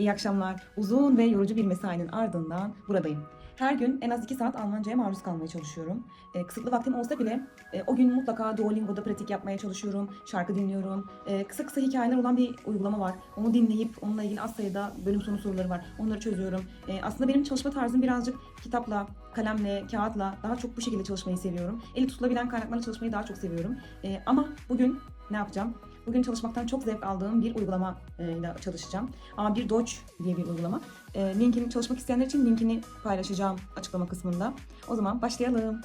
İyi akşamlar. Uzun ve yorucu bir mesainin ardından buradayım. Her gün en az 2 saat Almanca'ya maruz kalmaya çalışıyorum. E, kısıtlı vaktim olsa bile e, o gün mutlaka Duolingo'da pratik yapmaya çalışıyorum. Şarkı dinliyorum. E, kısa kısa hikayeler olan bir uygulama var. Onu dinleyip onunla ilgili az sayıda bölüm sonu soruları var. Onları çözüyorum. E, aslında benim çalışma tarzım birazcık kitapla, kalemle, kağıtla daha çok bu şekilde çalışmayı seviyorum. Eli tutulabilen kaynaklarla çalışmayı daha çok seviyorum. E, ama bugün ne yapacağım? Bugün çalışmaktan çok zevk aldığım bir uygulama e, ile çalışacağım. Ama bir Doge diye bir uygulama. E, linkini çalışmak isteyenler için linkini paylaşacağım açıklama kısmında. O zaman başlayalım.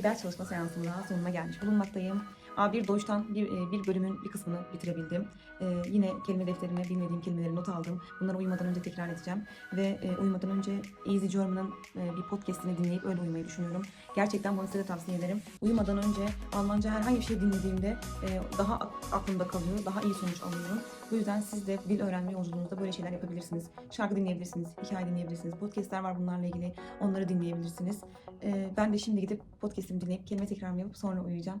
Bir ders çalışma seansının daha sonuna gelmiş bulunmaktayım. A1 Doğuş'tan bir, e, bir bölümün bir kısmını bitirebildim. E, yine kelime defterine bilmediğim kelimeleri not aldım. Bunları uyumadan önce tekrar edeceğim. Ve e, uyumadan önce Easy German'ın e, bir podcastini dinleyip öyle uyumayı düşünüyorum. Gerçekten bunu size tavsiye ederim. Uyumadan önce Almanca herhangi bir şey dinlediğimde e, daha ak- aklımda kalıyor, daha iyi sonuç alıyorum. Bu yüzden siz de dil öğrenme yolculuğunuzda böyle şeyler yapabilirsiniz. Şarkı dinleyebilirsiniz, hikaye dinleyebilirsiniz, podcastler var bunlarla ilgili. Onları dinleyebilirsiniz. E, ben de şimdi gidip podcastimi dinleyip kelime tekrarımı yapıp sonra uyuyacağım.